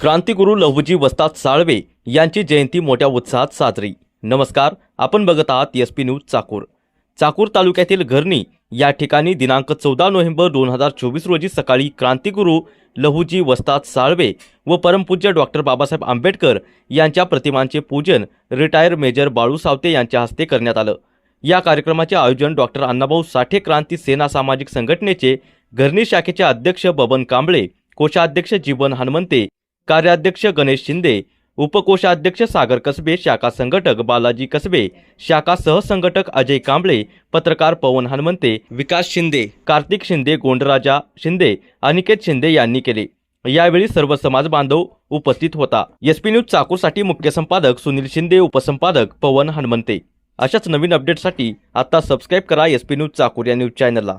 क्रांतिगुरू लहुजी वस्ताद साळवे यांची जयंती मोठ्या उत्साहात साजरी. नमस्कार आपण बघत आहात S P news Chakur. Chakur तालुक्यातील घरणी या ठिकाणी दिनांक चौदा नोव्हेंबर दोन हजार चोवीस रोजी सकाळी क्रांतिगुरू लहुजी वस्ताद साळवे व परमपूज्य डॉक्टर बाबासाहेब आंबेडकर यांच्या प्रतिमांचे पूजन रिटायर मेजर बाळू सावते यांच्या हस्ते करण्यात आलं. या कार्यक्रमाचे आयोजन डॉक्टर अण्णाभाऊ साठे क्रांती सेना सामाजिक संघटनेचे घरणी शाखेचे अध्यक्ष बबन कांबळे कोषाध्यक्ष जीवन हनुमंते कार्याध्यक्ष गणेश शिंदे उपकोषाध्यक्ष सागर कसबे शाखा संघटक बालाजी कसबे शाखा सहसंघटक अजय कांबळे पत्रकार पवन हनुमंते विकास शिंदे कार्तिक शिंदे गोंडराजा शिंदे अनिकेत शिंदे यांनी केले. यावेळी सर्व समाज बांधव उपस्थित होता. एसपी न्यूज चाकूरसाठी मुख्य संपादक सुनील शिंदे उपसंपादक पवन हनुमंते. अशाच नवीन अपडेटसाठी आता सबस्क्राईब करा एसपी न्यूज चाकूर या न्यूज चॅनलला